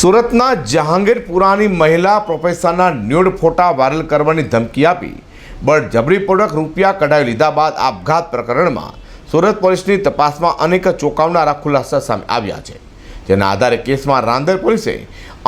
સુરતના જહાંગીરપુરાની મહિલા પ્રોફેસરના ન્યૂડ ફોટા વાયરલ કરવાની ધમકી આપી. બળજબરીપૂર્વક રૂપિયા કઢાવી લીધા બાદ આપઘાત પ્રકરણમાં સુરત પોલીસની તપાસમાં અનેક ચોંકાવનારા ખુલાસા સામે આવ્યા છે. જેના આધારે કેસમાં રાંદેર પોલીસે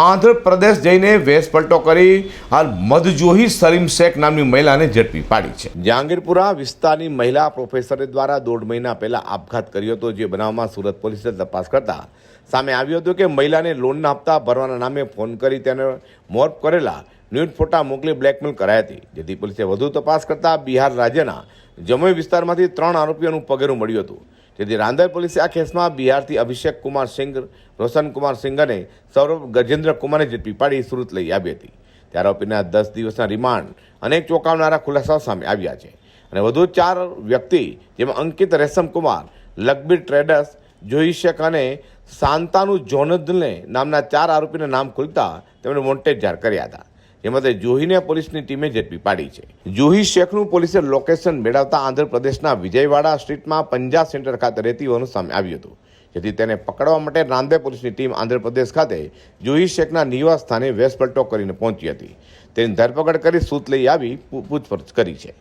આંધ્રપ્રદેશ જઈને વેશ પલટો કરી હાલ મધજોહી સલીમ શેખ નામની મહિલાને ઝડપી પાડી છે. જહાંગીરપુરા વિસ્તારની મહિલા પ્રોફેસરે દ્વારા દોઢ મહિના પહેલા આપઘાત કર્યો હતો, જે બનાવમાં સુરત પોલીસે તપાસ કરતા સામે આવ્યું હતું કે મહિલાને લોનના હપ્તા ભરવાના નામે ફોન કરી તેને મોર્ફ કરેલા ન્યૂડ ફોટા મોકલી બ્લેકમેલ કરાઈ હતી. જેથી પોલીસે વધુ તપાસ કરતા બિહાર રાજ્યના જમોઈ વિસ્તારમાંથી ત્રણ આરોપીઓનું પગેરું મળ્યું હતું. જેથી રાંદેર પોલીસે આ કેસમાં બિહારથી અભિષેક કુમાર સિંઘ, રોશન કુમાર સિંઘ અને સૌરભ ગજેન્દ્ર કુમારને ઝડપી પાડી સુરત લઈ આવી હતી. ત્યારે આરોપીના દસ દિવસના રિમાન્ડ અનેક ચોંકાવનારા ખુલાસાઓ સામે આવ્યા છે. અને વધુ ચાર વ્યક્તિ, જેમાં અંકિત રેશમ કુમાર લકબીર ટ્રેડર્સ જોઈ અને શાંતાનુ જોનદને નામના ચાર આરોપીના નામ ખુલતા તેમણે વોન્ટેડ જાહેર કર્યા હતા. જેમાં તે જુહીને પોલીસની ટીમે ઝડપી પાડી છે. જુહી શેખનું પોલીસે લોકેશન મેળવતા આંધ્રપ્રદેશના વિજયવાડા સ્ટ્રીટમાં પંજાબ સેન્ટર ખાતે રહેતી હોવાનું સામે આવ્યું હતું. જેથી તેને પકડવા માટે રાંદેર પોલીસની ટીમ આંધ્રપ્રદેશ ખાતે જુહી શેખના નિવાસ સ્થાને વેશપલટો કરીને પહોંચી હતી. તેની ધરપકડ કરી સૂત લઈ આવી પૂછપરછ કરી છે.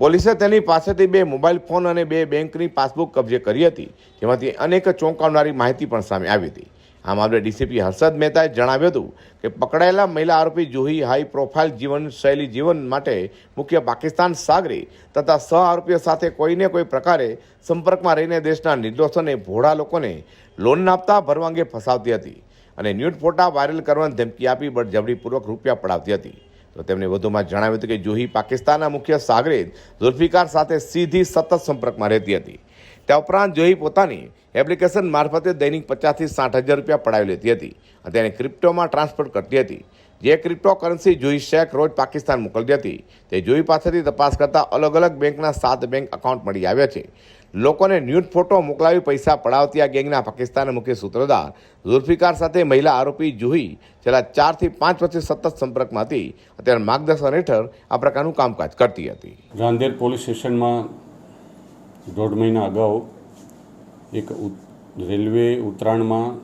પોલીસે તેની પાસેથી બે મોબાઈલ ફોન અને બે બેંકની પાસબુક કબજે કરી હતી. જેમાંથી અનેક ચોંકાવનારી માહિતી પણ સામે આવી હતી. આ મામલે ડીસીપી હર્ષદ મહેતાએ જણાવ્યું હતું કે પકડાયેલા મહિલા આરોપી જુહી હાઈ પ્રોફાઇલ જીવન શૈલી જીવન માટે મુખ્ય પાકિસ્તાન સાગરી તથા સહ આરોપીઓ સાથે કોઈને કોઈ પ્રકારે સંપર્કમાં રહીને દેશના નિર્દોષ અને ભોળા લોકોને લોન આપતા ભરવા અંગે ફસાવતી હતી અને ન્યૂડ ફોટા વાયરલ કરવાની ધમકી આપી બળજબરીપૂર્વક રૂપિયા પડાવતી હતી. તો તેમણે વધુમાં જણાવ્યું હતું કે જુહી પાકિસ્તાનના મુખ્ય સાગરે ઝુલ્ફિકાર સાથે સીધી સતત સંપર્કમાં રહેતી હતી. તે ઉપરાંત જોઈ પોતાની એપ્લિકેશન મારફતે દૈનિક પચાસથી સાઠ હજાર રૂપિયા પડાવી લેતી હતી અને તેને ક્રિપ્ટોમાં ટ્રાન્સફર કરતી હતી. જે ક્રિપ્ટો કરન્સી જોઈ શેખ રોજ પાકિસ્તાન મોકલતી હતી. તે જોઈ પાસેથી તપાસ કરતાં અલગ અલગ બેંકના સાત બેંક એકાઉન્ટ મળી આવ્યા છે. લોકોને ન્યૂડ ફોટો મોકલાવી પૈસા પડાવતી આ ગેંગના પાકિસ્તાનના મુખ્ય સૂત્રધાર ઝુલ્ફિકાર સાથે મહિલા આરોપી જુહી છેલ્લા ચારથી પાંચ વર્ષથી સતત સંપર્કમાં હતી. અત્યારે માર્ગદર્શન હેઠળ આ પ્રકારનું કામકાજ કરતી હતી. રાંદેર પોલીસ સ્ટેશનમાં દોઢ મહિના અગાઉ એક રેલવે ઉતરાણમાં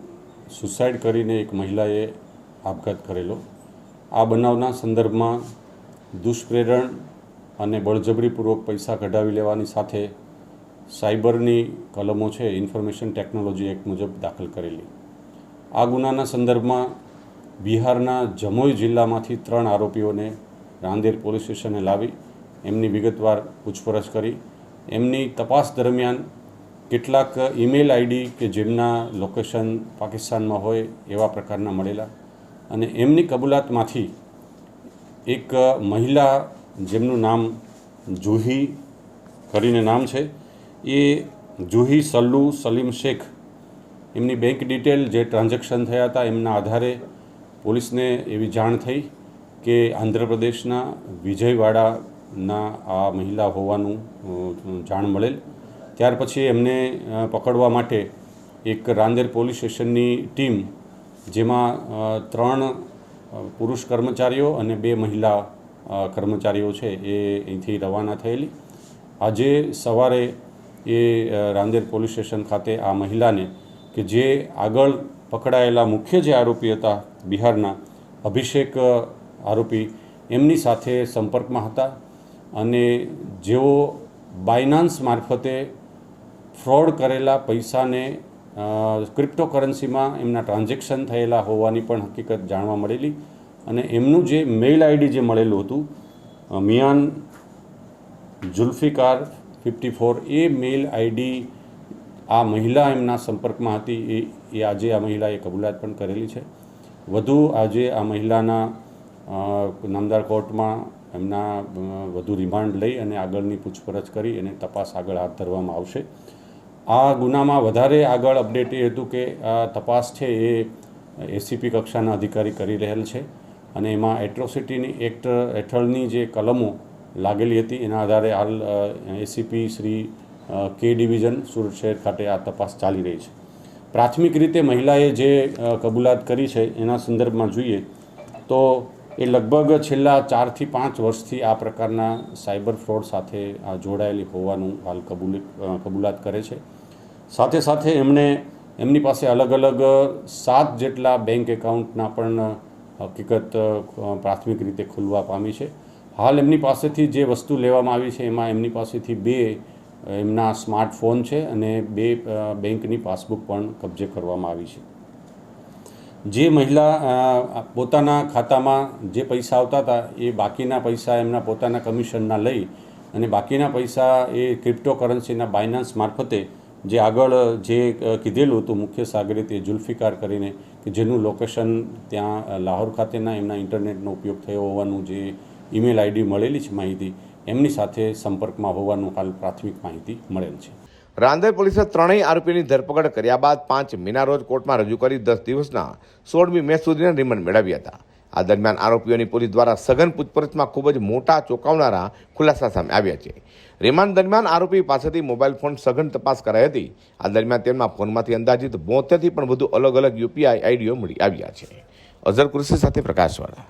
સુસાઇડ કરીને એક મહિલાએ આપઘાત કરેલો. આ બનાવના સંદર્ભમાં દુષ્પ્રેરણ અને બળજબરીપૂર્વક પૈસા કઢાવી લેવાની સાથે સાયબરની કલમો છે, ઇન્ફોર્મેશન ટેકનોલોજી એક્ટ મુજબ દાખલ કરેલી. આ ગુનાના સંદર્ભમાં બિહારના જમોઈ જિલ્લામાંથી ત્રણ આરોપીઓને રાંદેર પોલીસ સ્ટેશને લાવી, એમની વિગતવાર પૂછપરછ કરી એમની તપાસ દરમિયાન કેટલાક ઈમેલ આઈડી કે જેમના લોકેશન પાકિસ્તાનમાં હોય એવા પ્રકારના મળેલા અને એમની કબૂલાતમાંથી એક મહિલા જેમનું નામ જુહી કરીને નામ છે, એ જુહી સલ્લુ સલીમ શેખ એમની બેંક ડિટેલ જે ટ્રાન્ઝેક્શન થયા હતા એમના આધારે પોલીસને એવી જાણ થઈ કે આંધ્રપ્રદેશના વિજયવાડાના આ મહિલા હોવાનું જાણ મળેલ. ત્યાર પછી એમને પકડવા માટે એક રાંદેર પોલીસ સ્ટેશનની ટીમ, જેમાં ત્રણ પુરુષ કર્મચારીઓ અને બે મહિલા કર્મચારીઓ છે, એ અહીંથી રવાના થયેલી. આજે સવારે એ રાંદેર પોલીસ સ્ટેશન ખાતે આ મહિલાને, કે જે આગળ પકડાયેલા મુખ્ય જે આરોપી હતા બિહારના, અભિષેક આરોપી, એમની સાથે સંપર્કમાં હતા. અને જેઓ બાયનાન્સ મારફતે ફ્રોડ કરેલા પૈસાને ક્રિપ્ટોકરન્સીમાં એમના ટ્રાન્ઝેક્શન થયેલા હોવાની પણ હકીકત જાણવા મળેલી અને એમનું જે મેઇલ આઈડી જે મળેલું હતું Miyan Zulfikar fifty four email ID આ મહિલા એમના સંપર્કમાં હતી, એ એ આજે આ મહિલાએ કબૂલાત પણ કરેલી છે. વધુ આજે આ મહિલાના નામદાર કોર્ટમાં એમના વધુ રિમાન્ડ લઈ અને આગળની પૂછપરછ કરી અને તપાસ આગળ હાથ ધરવામાં આવશે. આ ગુનામાં વધારે આગળ અપડેટ એ હતું કે, આ તપાસ છે એ એસીપી કક્ષાના અધિકારી કરી રહેલ છે અને એમાં એટ્રોસિટીની એક્ટ હેઠળની જે કલમો લાગેલી હતી, એના આધારે હાલ એસીપી શ્રી કે ડિવિઝન સુરત શહેર ખાતે આ તપાસ ચાલી રહી છે. પ્રાથમિક રીતે મહિલાએ જે કબૂલાત કરી છે, એના સંદર્ભમાં જોઈએ તો એ લગભગ છેલ્લા ચારથી પાંચ વર્ષથી આ પ્રકારના સાયબર ફ્રોડ સાથે જોડાયેલી હોવાનું હાલ કબૂલ કબૂલાત કરે છે. સાથે સાથે એમણે, એમની પાસે અલગ અલગ સાત જેટલા બેંક એકાઉન્ટના પણ હકીકત પ્રાથમિક રીતે ખુલવા પામી છે. હાલ એમની પાસેથી જે વસ્તુ લેવામાં આવી છે એમાં એમની પાસેથી બે, એમના સ્માર્ટફોન છે અને બે બેંકની પાસબુક પણ કબજે કરવામાં આવી છે. જે મહિલા પોતાના ખાતામાં જે પૈસા આવતા હતા, એ બાકીના પૈસા એમના પોતાના કમિશનના લઈ અને બાકીના પૈસા એ ક્રિપ્ટોકરન્સીના બાયનાન્સ મારફતે જે આગળ, જે કીધેલું હતું મુખ્ય સાગરે એ જુલ્ફિકાર કરીને કે જેનું લોકેશન ત્યાં લાહોર ખાતેના એમના ઇન્ટરનેટનો ઉપયોગ થયો હોવાનું જે ઈમેલ આઈડી મળેલી છે માહિતી, એમની સાથે સંપર્કમાં હોવાનું હાલ પ્રાથમિક માહિતી મળેલ છે. રાંદેર પોલીસે ત્રણેય આરોપીની ધરપકડ કર્યા બાદ પાંચ મીના રોજ કોર્ટમાં રજૂ કરી દસ દિવસના સોળમી મે સુધીના રિમાન્ડ મેળવ્યા હતા. આ દરમિયાન આરોપીઓની પોલીસ દ્વારા સઘન પૂછપરછમાં ખૂબ જ મોટા ચોંકાવનારા ખુલાસા સામે આવ્યા છે. રિમાન્ડ દરમિયાન આરોપી પાસેથી મોબાઈલ ફોન સઘન તપાસ કરાઈ હતી. આ દરમિયાન તેમના ફોનમાંથી અંદાજિત બોતેરથી પણ વધુ અલગ અલગ યુપીઆઈ આઈડીઓ મળી આવ્યા છે. અઝર કૃષિ સાથે પ્રકાશવાળા.